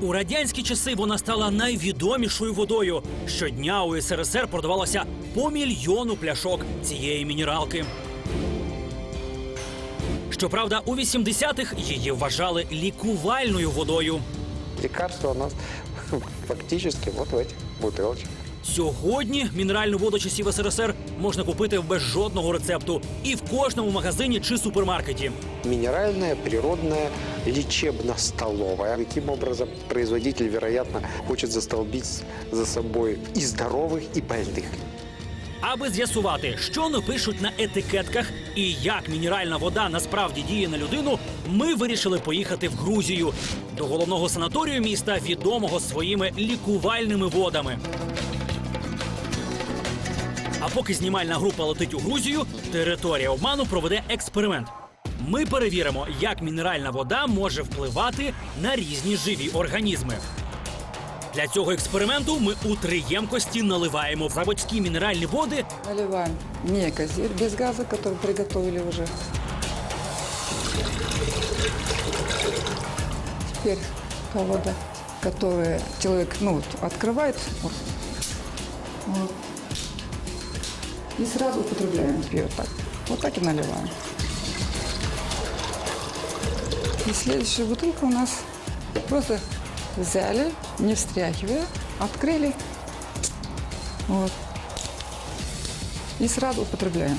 У радянські часи вона стала найвідомішою водою. Щодня у СРСР продавалося по мільйону пляшок цієї мінералки. Щоправда, у 80-х її вважали лікувальною водою. Лікарство у нас фактично вот в этих бутылочках. Сьогодні мінеральну воду часів СРСР можна купити без жодного рецепту і в кожному магазині чи супермаркеті. Минеральная, природная, лечебно-столовая. Таким образом, производитель, вероятно, хочет застолбить за собой и здоровых, и больных. Аби з'ясувати, що напишуть на етикетках і як мінеральна вода насправді діє на людину, ми вирішили поїхати в Грузію до головного санаторію міста, відомого своїми лікувальними водами. А поки знімальна група летить у Грузію, територія обману проведе експеримент. Ми перевіримо, як мінеральна вода може впливати на різні живі організми. Для цього експерименту ми у три ємкості наливаємо заводські мінеральні води Наливаем не газир без газа, который приготовили уже. Теперь та вода, которую человек ну, вот, открывает. И сразу употребляем ее вот так. Вот так и наливаем. И следующая бутылка у нас просто взяли, не встряхивая, открыли. Вот. И сразу употребляем.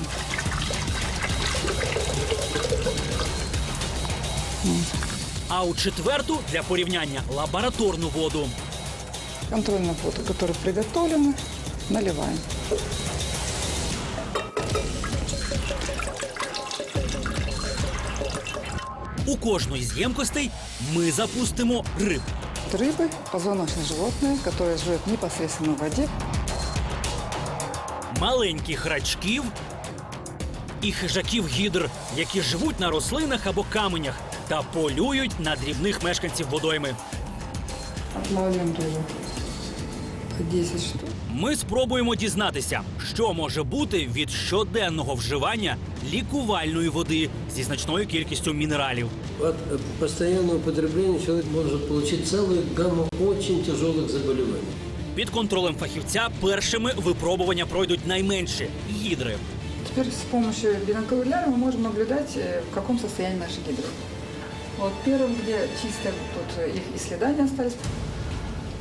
а у четверту для порівняння лабораторну воду. Контрольную воду, которая приготовлена, наливаем. У кожної з ємкостей ми запустимо риб. Рыбы, позвоночные животные, которые живут непосредственно в воде. маленьких рачків і хижаків гідр, які живуть на рослинах або каменях та полюють на дрібних мешканців водойми. Отлавливаем тоже. По 10 штук. Ми спробуємо дізнатися, що може бути від щоденного вживання лікувальної води зі значною кількістю мінералів. От э, постоянного употребления человек может получить целую гамму очень тяжелых заболеваний. Під контролем фахівця першими випробування пройдуть найменші гідри. Теперь с помощью бинокуляра мы можем наблюдать, э, в каком состоянии наши гидры. Вот первым, где чисто тут э, их и следа не остались.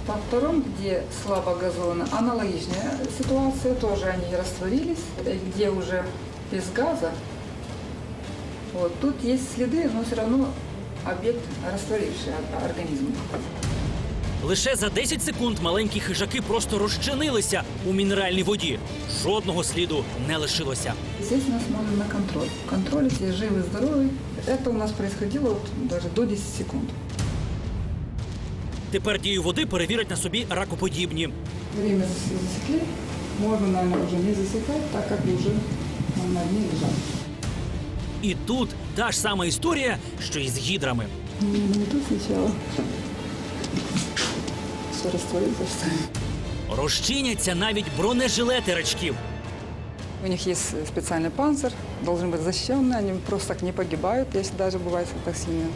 По втором, где слабо газована, аналогичная ситуация, тоже они растворились. Э, Где уже без газа, вот тут есть следы, но все равно объект растворивший о- организм. Лише за 10 секунд маленькі хижаки просто розчинилися у мінеральній воді. Жодного сліду не лишилося. Здесь мы смотрим на контроль. Контроль, если живы, здоровы. Это у нас происходило вот даже до 10 секунд. Тепер дію води перевірять на собі ракоподібні. Время зас- засекли. Можно, наверное, уже не засекать, так как уже мы на дне лежат. І тут та ж сама історія, що і з гідрами. Не, не тут сначала. Все растворится, что ли? Розчиняться навіть бронежилети рачків. У них есть специальный панцирь, должен быть защищенный, они просто так не погибают, если даже бывает так сильно.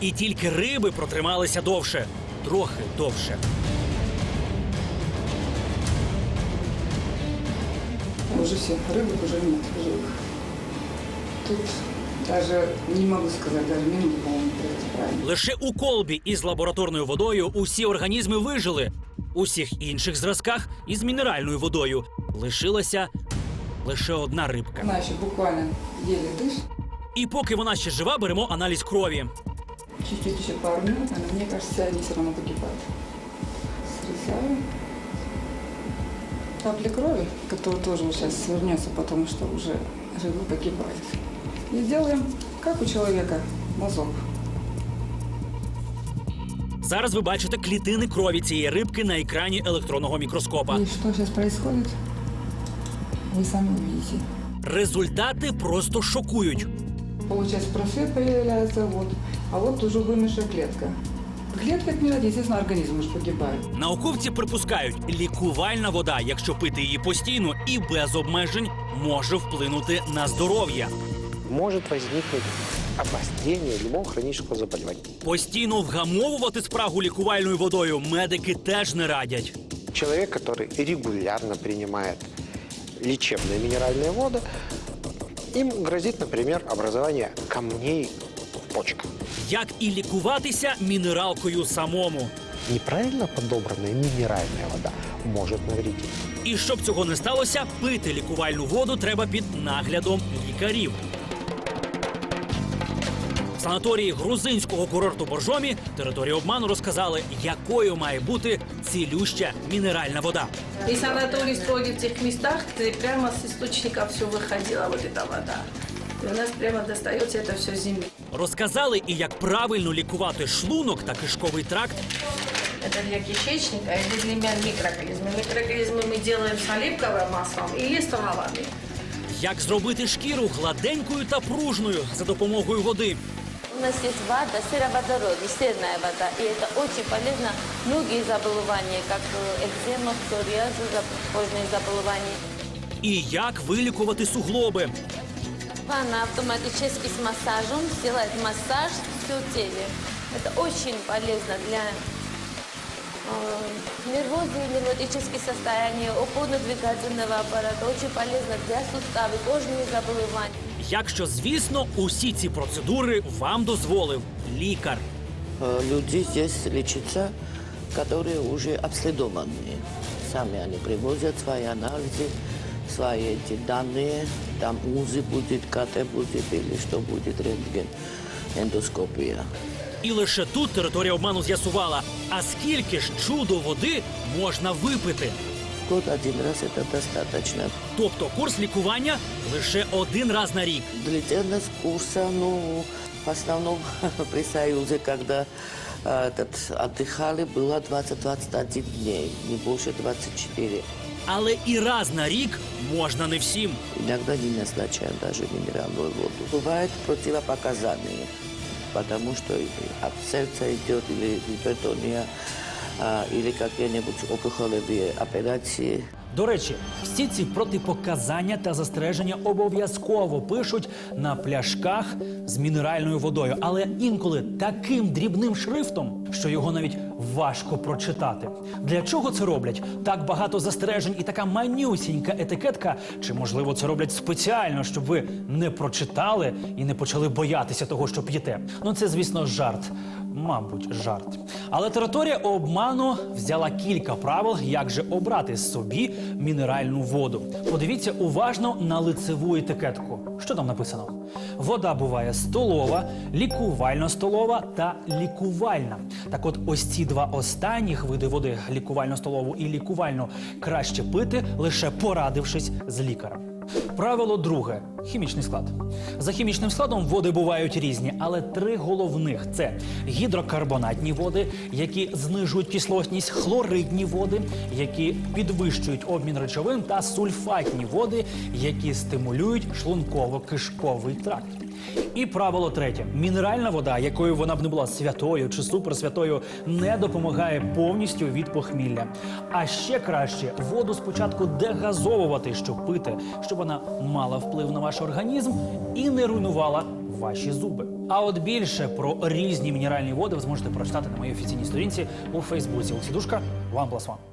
І тільки риби протрималися довше, трохи довше. Уже все, рыбок уже нет живых. Тут даже не могу сказать, даже минуту, по-моему, пройти правильно. Лише у колбі із лабораторною водою усі організми вижили. У всіх інших зразках із мінеральною водою лишилася лише одна рибка. Она еще буквально еле дышит. І поки вона ще жива, беремо аналіз крові. Чуть-чуть еще пару минут, но мне кажется, они все равно погибают. Срезаю. Капли крови, которая тоже сейчас свернется, потому что уже живы погибает. И делаем, как у человека, мазок. Зараз ви бачите клітини крові цієї рибки на екрані електронного мікроскопа. И что сейчас происходит, вы сами увидите. Результати просто шокують. Получается, просвет появляется, вот, а вот уже вымершая клетка. Клетка отмирает, естественно, организм уже погибает. Науковці припускають, лікувальна вода, якщо пити її постійно і без обмежень, може вплинути на здоров'я. Может возникнуть обострения любого хронического заболевания. Постійно вгамовувати спрагу лікувальною водою медики теж не радять. Человек, который регулярно принимает лечебные минеральные воды, им грозит, например, образование камней в почках. Як і лікуватися мінералкою самому. Неправильно подобранная минеральная вода может навредить. І щоб цього не сталося, пити лікувальну воду треба під наглядом лікарів. В санаторії грузинського курорту Боржомі території обману розказали, якою має бути цілюща мінеральна вода. И санаторий строили в тех местах, где прямо с источника все выходила вот эта вода. И у нас прямо достается это все с земли. Розказали і як правильно лікувати шлунок та кишковий тракт, Это для кишечника или для микроорганизмов. Микроорганизмы мы делаем с оливковым маслом или с травами. як зробити шкіру гладенькою та пружною за допомогою води. У нас есть вода, сероводородная, серная вода, и это очень полезно. Многие заболевания, как э, экзема, псориаз, зап- кожные заболевания. І як вилікувати суглоби. Ванна автоматически с массажем сделает массаж все теле. Это очень полезно для э, нервоза и невротических состояний, опорно-двигательного аппарата. Очень полезно для суставов, кожные заболевания. Якщо, звісно, усі ці процедури вам дозволив лікар. Э, люди здесь лечатся, которые уже обследованные. Сами они привозят свои анализы, свои эти данные. Там УЗИ будет, КТ будет или что будет, рентген, эндоскопия. І лише тут територія обману з'ясувала, а скільки ж чудо води можна випити. В год один раз это достаточно. Тобто курс лікування лише один раз на рік. Длительность курса, ну, в основном при Союзе, когда э, этот, отдыхали, было 20-21 дней, не больше 24. Але і раз на рік можна не всім. Иногда не назначаем даже минеральную воду. Бывает противопоказания, потому что от сердца идет или гипертония, а, или какие-нибудь опухолевые операции. До речі, всі ці протипоказання та застереження обов'язково пишуть на пляшках з мінеральною водою, але інколи таким дрібним шрифтом, що його навіть важко прочитати. Для чого це роблять? Так багато застережень і така манюсінька етикетка. Чи можливо це роблять спеціально, щоб ви не прочитали і не почали боятися того, що п'єте? Ну це, звісно, жарт. Мабуть, жарт. Але територія обману взяла кілька правил, як же обрати собі мінеральну воду. Подивіться уважно на лицеву етикетку. Що там написано? Вода буває столова, лікувально-столова та лікувальна. Так от, ось ці два останніх види води лікувально-столову і лікувальну краще пити, лише порадившись з лікарем. Правило друге хімічний склад. За хімічним складом води бувають різні, але три головних це гідрокарбонатні води, які знижують кислотність, хлоридні води, які підвищують обмін речовин, та сульфатні води, які стимулюють шлунково-кишковий тракт. І правило третє: мінеральна вода, якою вона б не була святою чи суперсвятою, не допомагає повністю від похмілля. А ще краще воду спочатку дегазовувати, щоб пити, щоб вона мала вплив на ваш організм і не руйнувала ваші зуби. А от більше про різні мінеральні води ви зможете прочитати на моїй офіційній сторінці у Фейсбуці. Олексій Душка, вам плюс вам.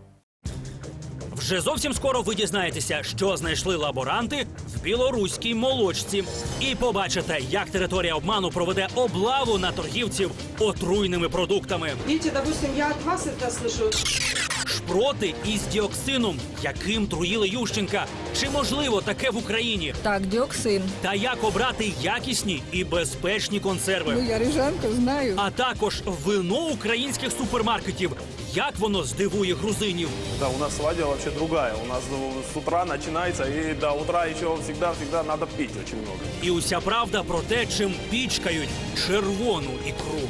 Вже зовсім скоро ви дізнаєтеся, що знайшли лаборанти в білоруській молочці, і побачите, як територія обману проведе облаву на торгівців отруйними продуктами. Видите, допустим, я от вас это слышу. Шпроти із діоксином, яким труїли Ющенка. Чи можливо таке в Україні? Так, диоксин. Та як обрати якісні і безпечні консерви? Ну, я рижанка, знаю. А також вино українських супермаркетів. Як воно здивує грузинів? Да, у нас свадьба вообще другая. У нас ну, с утра начинается, и до утра еще всегда-всегда надо пить очень много. І уся правда про те, чим пічкають червону ікру.